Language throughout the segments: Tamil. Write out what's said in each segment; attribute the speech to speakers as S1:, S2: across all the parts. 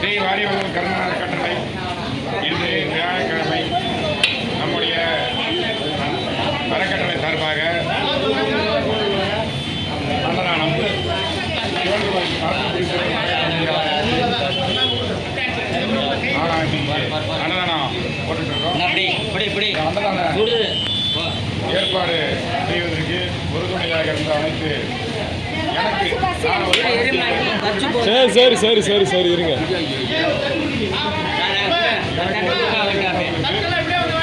S1: ஸ்ரீ வாரியவர்கள் கருணாநாத கட்டளை இன்று வியாழக்கிழமை நம்முடைய அறக்கட்டளை சார்பாக அன்னதானம் அன்னதானம்
S2: சுடு
S1: ஏற்பாடு செய்வதற்கு உறுதுணையாக இருந்த அனைத்து எனக்கு நான் ஒரு
S2: வச்சு போ
S3: சரி சரி சரி சரி சரி இருங்க.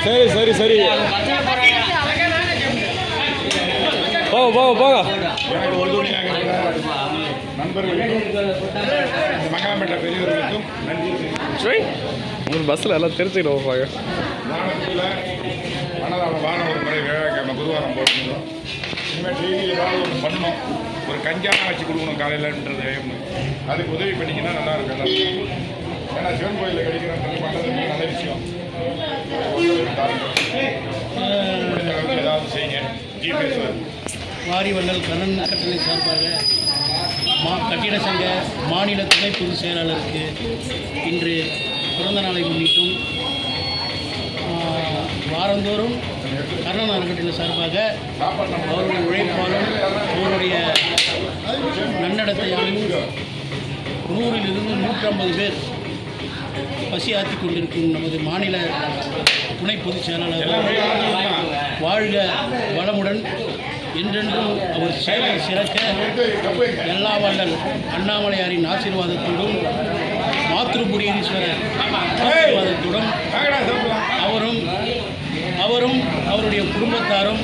S3: சரி சரி சரி. போக போக போக
S1: தெரிவித்துக்
S3: உங்களுக்கு பஸ்ஸில் எல்லாம் தெரிஞ்சுக்கிட்டு
S1: அன்னதானம் வாரம் ஒரு முறை வியாழக்கிழமை குருவாரம் போட்டுருந்தோம் இனிமேல் டெய்லி ஏதாவது பண்ணணும் ஒரு கஞ்சானா வச்சு கொடுக்கணும் காலையிலன்றது அதுக்கு உதவி பண்ணிங்கன்னா நல்லா இருக்கும் எல்லாருக்கும் ஏன்னா சிவன் கோயிலில் கிடைக்கிறன்றது பண்ணுறது நல்ல விஷயம் அளவுக்கு ஏதாவது செய்யுங்க ஜிபிஎஸ்
S4: வாரிவள்ளல் கண்ணன் அறக்கட்டளை சார்பாக மா கட்டிட சங்க மாநில துணை பொதுச் செயலாளருக்கு இன்று பிறந்த நாளை முன்னிட்டும் வாரந்தோறும் கர்ணன் அறக்கட்டளை சார்பாக அவருடைய உழைப்பாலும் அவருடைய நன்னடத்தையாலும் நூறிலிருந்து நூற்றம்பது பேர் பசி கொண்டிருக்கும் நமது மாநில துணை பொதுச் செயலாளர் வாழ்க வளமுடன் என்றென்றும் அவர் சேவை சிறக்க எல்லா வல்லல் அண்ணாமலையாரின் ஆசீர்வாதத்தோடும் மாத்ருபுரீஸ்வரர் ஆசீர்வாதத்துடன் குடும்பத்தாரும்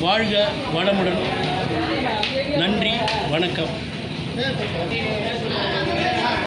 S4: வாழ்க வளமுடன். நன்றி வணக்கம்.